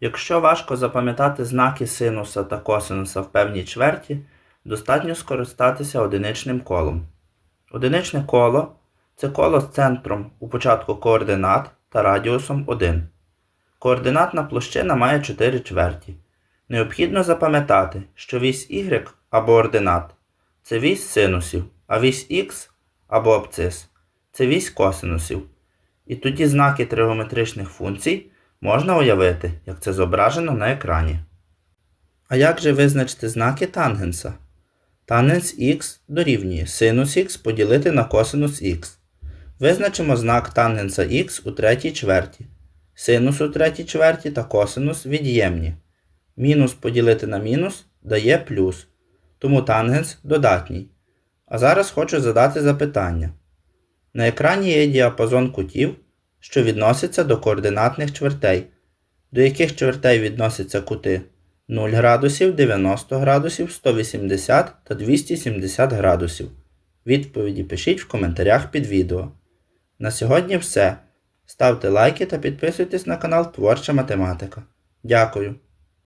Якщо важко запам'ятати знаки синуса та косинуса в певній чверті, достатньо скористатися одиничним колом. Одиничне коло це коло з центром у початку координат та радіусом 1. Координатна площина має 4 чверті. Необхідно запам'ятати, що вісь y або ординат це вісь синусів, а вісь х або абцис це вісь косинусів. І тоді знаки тригонометричних функцій можна уявити, як це зображено на екрані. А як же визначити знаки тангенса? Тангенс х дорівнює синус х поділити на косинус х. Визначимо знак тангенса х у третій чверті. Синус у третій чверті та косинус від'ємні. Мінус поділити на мінус дає плюс. Тому тангенс додатній. А зараз хочу задати запитання. На екрані є діапазон кутів, що відноситься до координатних чвертей, до яких чвертей відносяться кути 0 градусів, 90 градусів, 180 та 270 градусів. Відповіді пишіть в коментарях під відео. На сьогодні все. Ставте лайки та підписуйтесь на канал Творча Математика. Дякую!